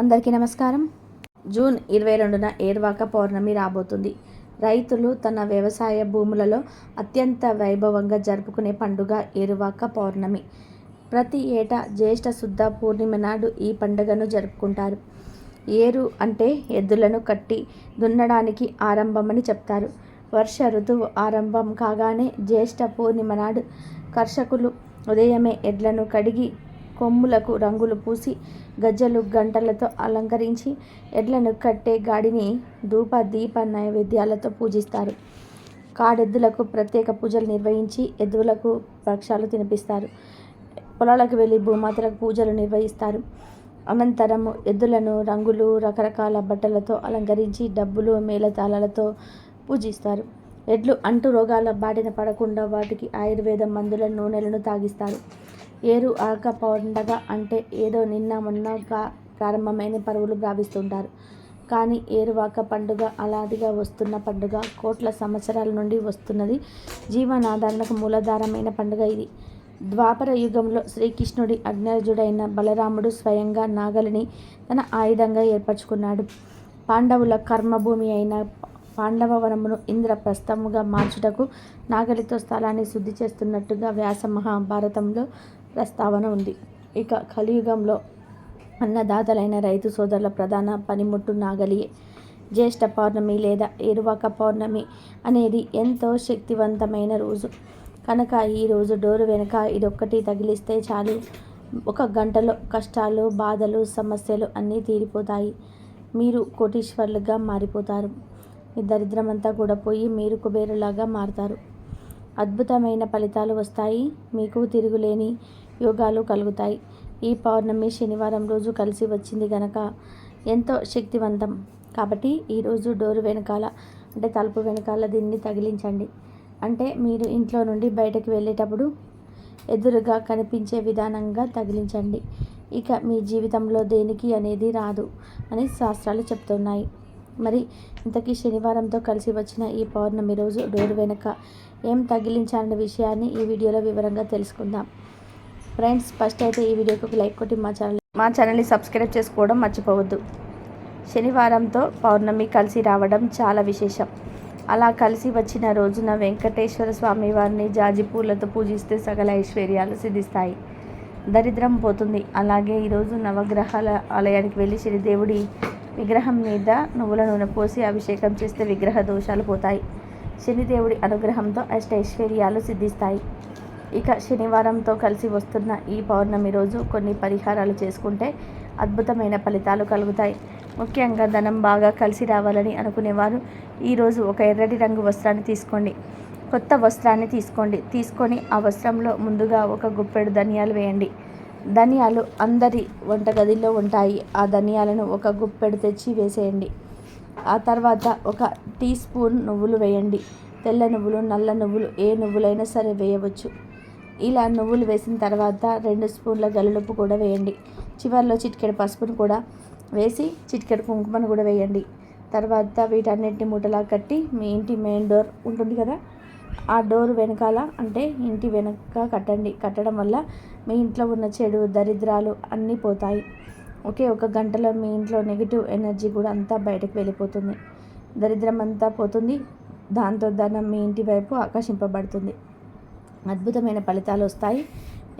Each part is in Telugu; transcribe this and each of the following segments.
అందరికీ నమస్కారం. జూన్ ఇరవై రెండున ఏర్వాక పౌర్ణమి రాబోతుంది. రైతులు తన వ్యవసాయ భూములలో అత్యంత వైభవంగా జరుపుకునే పండుగ ఏరువాక పౌర్ణమి. ప్రతి ఏటా జ్యేష్ఠ శుద్ధ పూర్ణిమ నాడు ఈ పండుగను జరుపుకుంటారు. ఏరు అంటే ఎద్దులను కట్టి దున్నడానికి ఆరంభమని చెప్తారు. వర్ష ఋతువు ఆరంభం కాగానే జ్యేష్ఠ పూర్ణిమ నాడు కర్షకులు ఉదయమే ఎడ్లను కడిగి కొమ్ములకు రంగులు పూసి గజ్జలు గంటలతో అలంకరించి ఎడ్లను కట్టే గాడిని ధూప దీప నైవేద్యాలతో పూజిస్తారు. కాడెద్దులకు ప్రత్యేక పూజలు నిర్వహించి ఎద్దులకు వృక్షాలు తినిపిస్తారు. పొలాలకు వెళ్ళి భూమాతలకు పూజలు నిర్వహిస్తారు. అనంతరము ఎద్దులను రంగులు రకరకాల బట్టలతో అలంకరించి డబ్బులు మేళతాళాలతో పూజిస్తారు. ఎడ్లు అంటు రోగాల బాటిన పడకుండా వాటికి ఆయుర్వేద మందుల నూనెలను తాగిస్తారు. ఏరు ఆక పండగ అంటే ఏదో నిన్న మొన్నగా ప్రారంభమైన పరువులు భావిస్తుంటారు కానీ ఏరువాక పండుగ అలాదిగా వస్తున్న పండుగ కోట్ల సంవత్సరాల నుండి వస్తున్నది జీవనాధారణకు మూలాధారమైన పండుగ ఇది. ద్వాపర యుగంలో శ్రీకృష్ణుడి అగ్నజుడైన బలరాముడు స్వయంగా నాగలిని తన ఆయుధంగా ఏర్పరచుకున్నాడు. పాండవుల కర్మభూమి అయిన పాండవవనమును ఇంద్ర ఇంద్రప్రస్థముగా మార్చుటకు నాగలితో స్థలాన్ని శుద్ధి చేస్తున్నట్టుగా వ్యాస మహాభారతంలో ప్రస్తావన ఉంది. ఇక కలియుగంలో అన్నదాతలైన రైతు సోదరుల ప్రధాన పనిముట్టు నాగలియే. జ్యేష్ఠ పౌర్ణమి లేదా ఏరువాక పౌర్ణమి అనేది ఎంతో శక్తివంతమైన రోజు. కనుక ఈరోజు డోరు వెనుక ఇదొక్కటి తగిలిస్తే చాలు. ఒక గంటలో కష్టాలు బాధలు సమస్యలు అన్నీ తీరిపోతాయి. మీరు కోటీశ్వర్లుగా మారిపోతారు. మీ దరిద్రమంతా కూడా పోయి మీరు కుబేరులాగా మారుతారు. అద్భుతమైన ఫలితాలు వస్తాయి. మీకు తిరుగులేని యోగాలు కలుగుతాయి. ఈ పౌర్ణమి శనివారం రోజు కలిసి వచ్చింది గనక ఎంతో శక్తివంతం. కాబట్టి ఈరోజు డోరు వెనకాల అంటే తలుపు వెనకాల దీన్ని తగిలించండి. అంటే మీరు ఇంట్లో నుండి బయటకు వెళ్ళేటప్పుడు ఎదురుగా కనిపించే విధానంగా తగిలించండి. ఇక మీ జీవితంలో దేనికి అనేది రాదు అని శాస్త్రాలు చెప్తున్నాయి. మరి ఇంతకీ శనివారంతో కలిసి వచ్చిన ఈ పౌర్ణమి రోజు డోర్ వెనుక ఏం తగిలించాలన్న విషయాన్ని ఈ వీడియోలో వివరంగా తెలుసుకుందాం. ఫ్రెండ్స్ ఫస్ట్ అయితే ఈ వీడియోకి ఒక లైక్ కొట్టి మా ఛానల్ మా ఛానల్ని సబ్స్క్రైబ్ చేసుకోవడం మర్చిపోవద్దు. శనివారంతో పౌర్ణమి కలిసి రావడం చాలా విశేషం. అలా కలిసి వచ్చిన రోజున వెంకటేశ్వర స్వామి వారిని జాజి పూలతో పూజిస్తే సకల ఐశ్వర్యాలు సిద్ధిస్తాయి. దరిద్రం పోతుంది. అలాగే ఈరోజు నవగ్రహాల ఆలయానికి వెళ్ళి శనిదేవుడి విగ్రహం మీద నువ్వుల నూనె పోసి అభిషేకం చేస్తే విగ్రహ దోషాలు పోతాయి. శనిదేవుడి అనుగ్రహంతో అష్టైశ్వర్యాలు సిద్ధిస్తాయి. ఇక శనివారంతో కలిసి వస్తున్న ఈ పౌర్ణమి రోజు కొన్ని పరిహారాలు చేసుకుంటే అద్భుతమైన ఫలితాలు కలుగుతాయి. ముఖ్యంగా ధనం బాగా కలిసి రావాలని అనుకునేవారు ఈరోజు ఒక ఎర్రటి రంగు వస్త్రాన్ని తీసుకోండి. కొత్త వస్త్రాన్ని తీసుకోండి. తీసుకొని ఆ వస్త్రంలో ముందుగా ఒక గుప్పెడు ధనియాలు వేయండి. ధనియాలు అందరి వంటగదిలో ఉంటాయి. ఆ ధనియాలను ఒక గుప్పెడు తెచ్చి వేసేయండి. ఆ తర్వాత ఒక టీ స్పూన్ నువ్వులు వేయండి. తెల్ల నువ్వులు నల్ల నువ్వులు ఏ నువ్వులైనా సరే వేయవచ్చు. ఇలా నువ్వులు వేసిన తర్వాత రెండు స్పూన్ల గల్లుప్పు కూడా వేయండి. చివరిలో చిటికెడు పసుపును కూడా వేసి చిటికెడు కుంకుమను కూడా వేయండి. తర్వాత వీటన్నిటిని మూటలా కట్టి మీ ఇంటి మెయిన్ డోర్ ఉంటుంది కదా ఆ డోర్ వెనకాల అంటే ఇంటి వెనక కట్టండి. కట్టడం వల్ల మీ ఇంట్లో ఉన్న చెడు దరిద్రాలు అన్నీ పోతాయి. ఒకే ఒక గంటలో మీ ఇంట్లో నెగిటివ్ ఎనర్జీ కూడా అంతా బయటకు వెళ్ళిపోతుంది. దరిద్రం అంతా పోతుంది. దాంతో ధనం మీ ఇంటి వైపు ఆకర్షింపబడుతుంది. అద్భుతమైన ఫలితాలు వస్తాయి.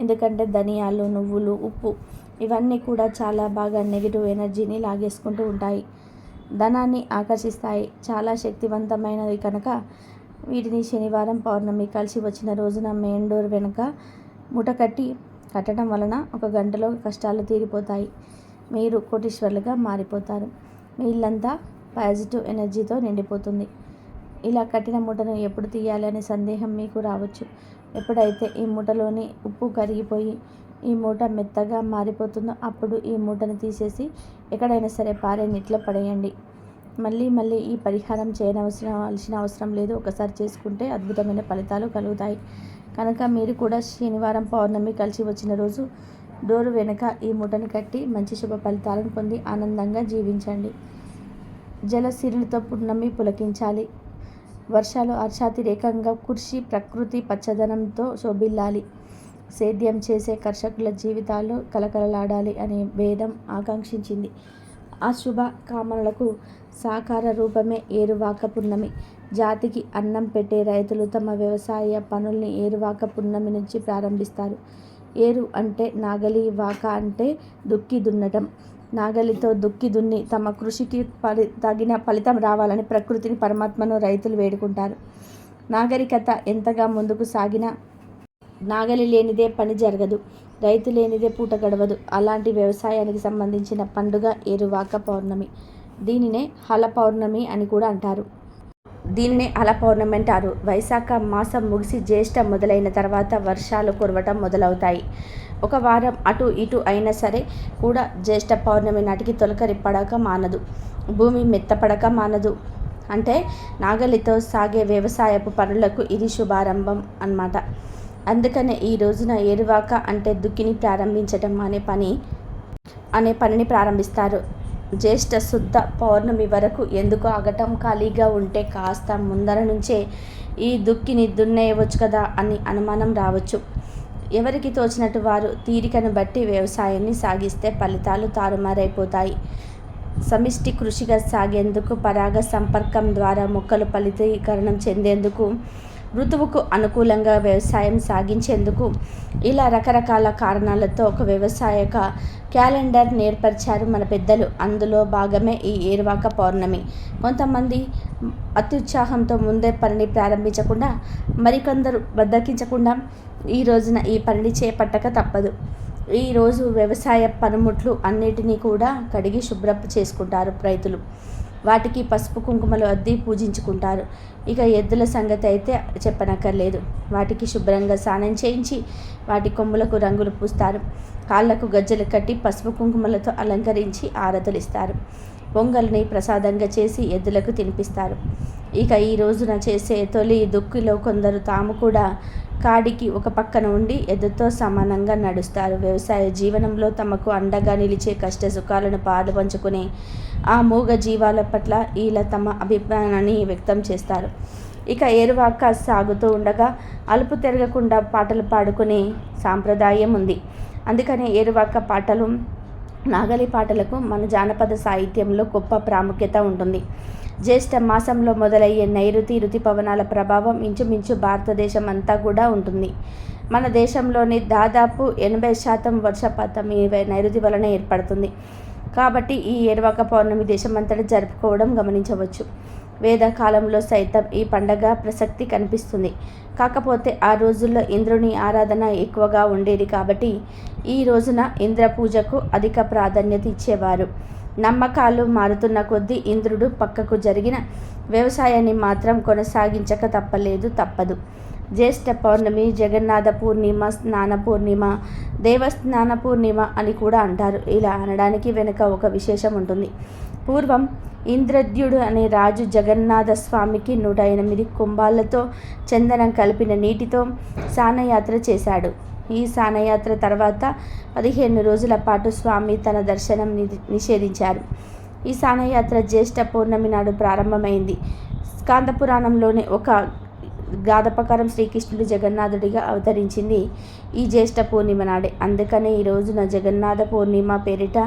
ఎందుకంటే ధనియాలు నువ్వులు ఉప్పు ఇవన్నీ కూడా చాలా బాగా నెగిటివ్ ఎనర్జీని లాగేసుకుంటూ ఉంటాయి. ధనాన్ని ఆకర్షిస్తాయి. చాలా శక్తివంతమైనవి కనుక వీటిని శనివారం పౌర్ణమి కలిసి వచ్చిన రోజున మెయిన్ డోర్ వెనుక మూట కట్టి కట్టడం వలన ఒక గంటలో కష్టాలు తీరిపోతాయి. మీరు కోటీశ్వర్లుగా మారిపోతారు. మీ ఇల్లంతా పాజిటివ్ ఎనర్జీతో నిండిపోతుంది. ఇలా కట్టిన మూటను ఎప్పుడు తీయాలి అనే సందేహం మీకు రావచ్చు. ఎప్పుడైతే ఈ మూటలోని ఉప్పు కరిగిపోయి ఈ మూట మెత్తగా మారిపోతుందో అప్పుడు ఈ మూటను తీసేసి ఎక్కడైనా సరే పారే నీటిలో పడేయండి. మళ్ళీ మళ్ళీ ఈ పరిహారం చేయనవసరం అవసరం లేదు. ఒకసారి చేసుకుంటే అద్భుతమైన ఫలితాలు కలుగుతాయి. కనుక మీరు కూడా శనివారం పౌర్ణమి కలిసి వచ్చిన రోజు డోరు వెనుక ఈ మూటను కట్టి మంచి శుభ ఫలితాలను పొంది ఆనందంగా జీవించండి. జలసిరులతో పున్నమి పులకించాలి. వర్షాలు అర్షాతిరేకంగా కృషి ప్రకృతి పచ్చదనంతో శోభిల్లాలి. సేద్యం చేసే కర్షకుల జీవితాలు కలకలలాడాలి అనే భేదం ఆకాంక్షించింది. ఆ శుభ కామనలకు సాకార రూపమే ఏరువాక పున్నమి జాతికి అన్నం పెట్టే రైతులు తమ వ్యవసాయ పనుల్ని ఏరువాక పున్నమి నుంచి ప్రారంభిస్తారు. ఏరు అంటే నాగలి వాక అంటే దుక్కి దున్నటం. నాగలితో దుక్కి దున్ని తమ కృషికి ఫలి తగిన ఫలితం రావాలని ప్రకృతిని పరమాత్మను రైతులు వేడుకుంటారు. నాగరికత ఎంతగా ముందుకు సాగినా నాగలి లేనిదే పని జరగదు. రైతు లేనిదే పూట గడవదు. అలాంటి వ్యవసాయానికి సంబంధించిన పండుగ ఏరువాక పౌర్ణమి. దీనినే హల పౌర్ణమి అని కూడా అంటారు. దీనినే అల పౌర్ణమి అంటారు. వైశాఖ మాసం ముగిసి జ్యేష్ఠ మొదలైన తర్వాత వర్షాలు కురవటం మొదలవుతాయి. ఒక వారం అటు ఇటు అయినా సరే కూడా జ్యేష్ఠ పౌర్ణమి నాటికి తొలకరి పడక మానదు. భూమి మెత్తపడక మానదు. అంటే నాగలితో సాగే వ్యవసాయపు పనులకు ఇది శుభారంభం అన్నమాట. అందుకనే ఈ రోజున ఏరువాక అంటే దుక్కిని ప్రారంభించటం అనే పని అనే పనిని ప్రారంభిస్తారు. జ్యేష్ఠ శుద్ధ పౌర్ణమి వరకు ఎందుకు ఆగటం ఖాళీగా ఉంటే కాస్త ముందర నుంచే ఈ దుక్కిని దున్నేయవచ్చు కదా అని అనుమానం రావచ్చు. ఎవరికి తోచినట్టు వారు తీరికను బట్టి వ్యవసాయాన్ని సాగిస్తే ఫలితాలు తారుమారైపోతాయి. సమిష్టి కృషిగా సాగేందుకు పరాగ సంపర్కం ద్వారా మొక్కలు ఫలితీకరణం చెందేందుకు ఋతువుకు అనుకూలంగా వ్యవసాయం సాగించేందుకు ఇలా రకరకాల కారణాలతో ఒక వ్యవసాయక క్యాలెండర్ నేర్పరిచారు మన పెద్దలు. అందులో భాగమే ఈ ఏరువాక పౌర్ణమి. కొంతమంది అత్యుత్సాహంతో ముందే పనిని ప్రారంభించకుండా మరికొందరు బద్దకించకుండా ఈ రోజున ఈ పనిని చేపట్టక తప్పదు. ఈరోజు వ్యవసాయ పనిముట్లు అన్నిటినీ కూడా కడిగి శుభ్రపు చేసుకుంటారు రైతులు. వాటికి పసుపు కుంకుమలు అద్ది పూజించుకుంటారు. ఇక ఎద్దుల సంగతి అయితే చెప్పనక్కర్లేదు. వాటికి శుభ్రంగా స్నానం చేయించి వాటి కొమ్ములకు రంగులు పూస్తారు. కాళ్ళకు గజ్జలు కట్టి పసుపు కుంకుమలతో అలంకరించి ఆరతలిస్తారు. పొంగల్ని ప్రసాదంగా చేసి ఎద్దులకు తినిపిస్తారు. ఇక ఈ రోజున చేసే తొలి దుక్కిలో కొందరు తాము కూడా కాడికి ఒక పక్కన ఉండి ఎద్దుతో సమానంగా నడుస్తారు. వ్యవసాయ జీవనంలో తమకు అండగా నిలిచే కష్ట సుఖాలను పాలు పంచుకునే ఆ మూగ జీవాల పట్ల వీళ్ళ తమ అభిప్రాయాన్ని వ్యక్తం చేస్తారు. ఇక ఏరువాక సాగుతూ ఉండగా అలుపు తిరగకుండా పాటలు పాడుకునే సాంప్రదాయం ఉంది. అందుకనే ఏరువాక పాటలు నాగలి పాటలకు మన జానపద సాహిత్యంలో గొప్ప ప్రాముఖ్యత ఉంటుంది. జ్యేష్ఠ మాసంలో మొదలయ్యే నైరుతి రుతుపవనాల ప్రభావం ఇంచుమించు భారతదేశం అంతా కూడా ఉంటుంది. మన దేశంలోని దాదాపు ఎనభై శాతం వర్షపాతం ఈ నైరుతి వలన ఏర్పడుతుంది. కాబట్టి ఈ ఏరువాక పౌర్ణమి దేశమంతటా జరుపుకోవడం గమనించవచ్చు. వేదకాలంలో సైతం ఈ పండగ ప్రసక్తి కనిపిస్తుంది. కాకపోతే ఆ రోజుల్లో ఇంద్రుని ఆరాధన ఎక్కువగా ఉండేది కాబట్టి ఈ రోజున ఇంద్ర పూజకు అధిక ప్రాధాన్యత ఇచ్చేవారు. నమ్మకాలు మారుతున్న కొద్దీ ఇంద్రుడు పక్కకు జరిగిన వ్యవసాయాన్ని మాత్రం కొనసాగించక తప్పలేదు తప్పదు. జ్యేష్ఠ పౌర్ణమి జగన్నాథ పూర్ణిమ స్నాన పూర్ణిమ దేవస్నాన పూర్ణిమ అని కూడా అంటారు. ఇలా అనడానికి వెనుక ఒక విశేషం ఉంటుంది. పూర్వం ఇంద్రద్యుడు అనే రాజు జగన్నాథ స్వామికి నూట ఎనిమిది కుంభాలతో చందనం కలిపిన నీటితో సానయాత్ర చేశాడు. ఈ సానయాత్ర తర్వాత పదిహేను రోజుల పాటు స్వామి తన దర్శనం నిషేధించారు. ఈ సానయాత్ర జ్యేష్ఠ పౌర్ణమి నాడు ప్రారంభమైంది. స్కాంద పురాణంలోని ఒక గాథ ప్రకారం శ్రీకృష్ణుడు జగన్నాథుడిగా అవతరించింది ఈ జ్యేష్ఠ పూర్ణిమ నాడే. అందుకనే ఈ రోజున జగన్నాథ పూర్ణిమ పేరిట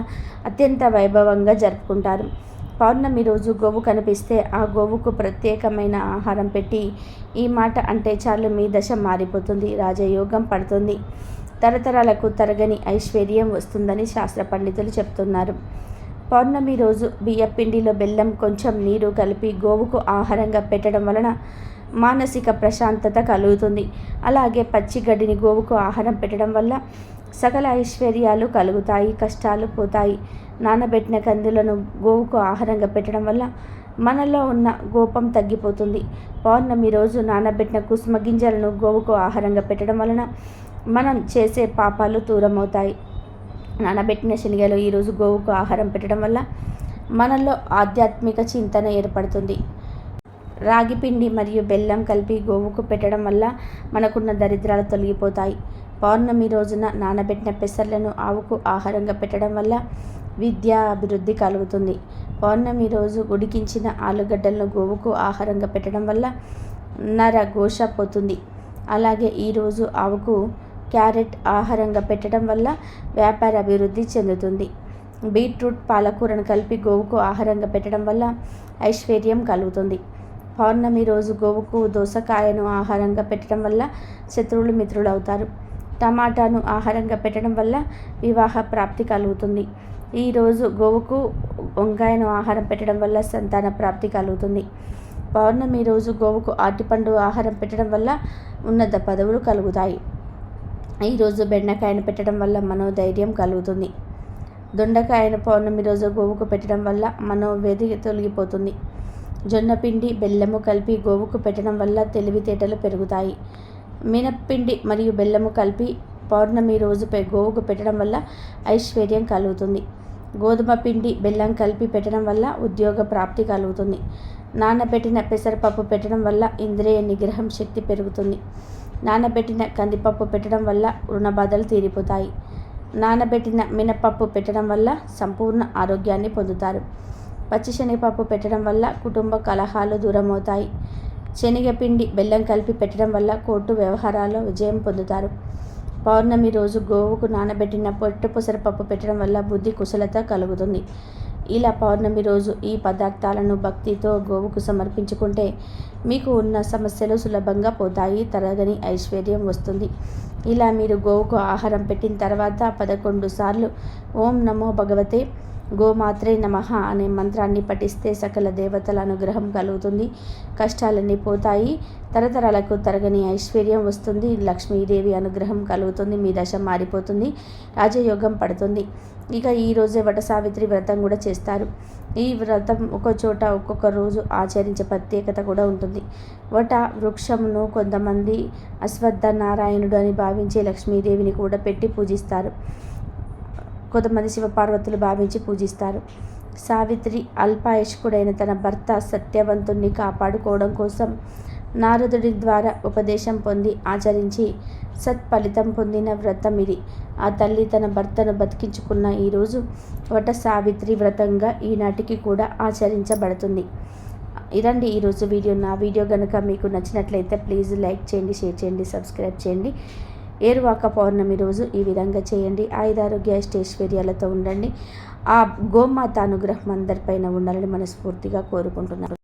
అత్యంత వైభవంగా జరుపుకుంటారు. పౌర్ణమి రోజు గోవు కనిపిస్తే ఆ గోవుకు ప్రత్యేకమైన ఆహారం పెట్టి ఈ మాట అంటే చాలు మీ దశ మారిపోతుంది రాజయోగం పడుతుంది. తరతరాలకు తరగని ఐశ్వర్యం వస్తుందని శాస్త్ర పండితులు చెప్తున్నారు. పౌర్ణమి రోజు బియ్యపిండిలో బెల్లం కొంచెం నీరు కలిపి గోవుకు ఆహారంగా పెట్టడం వలన మానసిక ప్రశాంతత కలుగుతుంది. అలాగే పచ్చి గడ్డిని గోవుకు ఆహారం పెట్టడం వల్ల సకల ఐశ్వర్యాలు కలుగుతాయి కష్టాలు పోతాయి. నానబెట్టిన కందులను గోవుకు ఆహారంగా పెట్టడం వల్ల మనలో ఉన్న గోపం తగ్గిపోతుంది. పౌర్ణమి రోజు నానబెట్టిన కుసుమ గింజలను గోవుకు ఆహారంగా పెట్టడం వలన మనం చేసే పాపాలు దూరమవుతాయి. నానబెట్టిన శనగలు ఈరోజు గోవుకు ఆహారం పెట్టడం వల్ల మనలో ఆధ్యాత్మిక చింతన ఏర్పడుతుంది. రాగిపిండి మరియు బెల్లం కలిపి గోవుకు పెట్టడం వల్ల మనకున్న దరిద్రాలు తొలగిపోతాయి. పౌర్ణమి రోజున నానబెట్టిన పెసర్లను ఆవుకు ఆహారంగా పెట్టడం వల్ల విద్యా అభివృద్ధి కలుగుతుంది. పౌర్ణమి రోజు ఉడికించిన ఆలుగడ్డలను గోవుకు ఆహారంగా పెట్టడం వల్ల నర ఘోష పోతుంది. అలాగే ఈరోజు ఆవుకు క్యారెట్ ఆహారంగా పెట్టడం వల్ల వ్యాపార అభివృద్ధి చెందుతుంది. బీట్రూట్ పాలకూరను కలిపి గోవుకు ఆహారంగా పెట్టడం వల్ల ఐశ్వర్యం కలుగుతుంది. పౌర్ణమి రోజు గోవుకు దోసకాయను ఆహారంగా పెట్టడం వల్ల శత్రువులు మిత్రులు అవుతారు. టమాటాను ఆహారంగా పెట్టడం వల్ల వివాహ ప్రాప్తి కలుగుతుంది. ఈరోజు గోవుకు వంకాయను ఆహారం పెట్టడం వల్ల సంతాన ప్రాప్తి కలుగుతుంది. పౌర్ణమి రోజు గోవుకు అరటిపండు ఆహారం పెట్టడం వల్ల ఉన్నత పదవులు కలుగుతాయి. ఈరోజు బెండకాయను పెట్టడం వల్ల మనోధైర్యం కలుగుతుంది. దొండకాయను పౌర్ణమి రోజు గోవుకు పెట్టడం వల్ల మనోవేది తొలగిపోతుంది. జొన్నపిండి బెల్లము కలిపి గోవుకు పెట్టడం వల్ల తెలివితేటలు పెరుగుతాయి. మినప్పిండి మరియు బెల్లము కలిపి పౌర్ణమి రోజు గోవుకు పెట్టడం వల్ల ఐశ్వర్యం కలుగుతుంది. గోధుమ పిండి బెల్లం కలిపి పెట్టడం వల్ల ఉద్యోగ ప్రాప్తి కలుగుతుంది. నానబెట్టిన పెసరపప్పు పెట్టడం వల్ల ఇంద్రియ నిగ్రహం శక్తి పెరుగుతుంది. నానబెట్టిన కందిపప్పు పెట్టడం వల్ల రుణబాధలు తీరిపోతాయి. నానబెట్టిన మినపప్పు పెట్టడం వల్ల సంపూర్ణ ఆరోగ్యాన్ని పొందుతారు. పచ్చి శనగపప్పు పెట్టడం వల్ల కుటుంబ కలహాలు దూరమవుతాయి. శనగపిండి బెల్లం కలిపి పెట్టడం వల్ల కోర్టు వ్యవహారాల్లో విజయం పొందుతారు. పౌర్ణమి రోజు గోవుకు నానబెట్టిన పొట్టు పుసరపప్పు పెట్టడం వల్ల బుద్ధి కుశలత కలుగుతుంది. ఇలా పౌర్ణమి రోజు ఈ పదార్థాలను భక్తితో గోవుకు సమర్పించుకుంటే మీకు ఉన్న సమస్యలు సులభంగా పోతాయి తరగని ఐశ్వర్యం వస్తుంది. ఇలా మీరు గోవుకు ఆహారం పెట్టిన తర్వాత పదకొండు సార్లు ఓం నమో భగవతే గోమాత్రే నమ అనే మంత్రాన్ని పఠిస్తే సకల దేవతల అనుగ్రహం కలుగుతుంది. కష్టాలన్నీ పోతాయి. తరతరాలకు తరగని ఐశ్వర్యం వస్తుంది. లక్ష్మీదేవి అనుగ్రహం కలుగుతుంది. మీ దశ మారిపోతుంది. రాజయోగం పడుతుంది. ఇక ఈరోజే వట సావిత్రి వ్రతం కూడా చేస్తారు. ఈ వ్రతం ఒక చోట ఒక్కొక్క రోజు ఆచరించే ప్రత్యేకత కూడా ఉంటుంది. వట వృక్షమును కొంతమంది అశ్వత్థ నారాయణుడు అని భావించే లక్ష్మీదేవిని కూడా పెట్టి పూజిస్తారు. కొంతమంది శివపార్వతులు భావించి పూజిస్తారు. సావిత్రి అల్పాయుష్కుడైన తన భర్త సత్యవంతుణ్ణి కాపాడుకోవడం కోసం నారదుడి ద్వారా ఉపదేశం పొంది ఆచరించి సత్ఫలితం పొందిన వ్రతం ఇది. ఆ తల్లి తన భర్తను బతికించుకున్న ఈరోజు వట సావిత్రి వ్రతంగా ఈనాటికి కూడా ఆచరించబడుతుంది. ఇదండి ఈరోజు వీడియో. నా వీడియో కనుక మీకు నచ్చినట్లయితే ప్లీజ్ లైక్ చేయండి షేర్ చేయండి సబ్స్క్రైబ్ చేయండి. ఏరువాక పౌర్ణమి రోజు ఈ విధంగా చేయండి. ఆయుధారోగ్య అష్టైశ్వర్యాలతో ఉండండి. ఆ గోమాత అనుగ్రహం అందరిపైన ఉండాలని మనస్ఫూర్తిగా కోరుకుంటున్నారు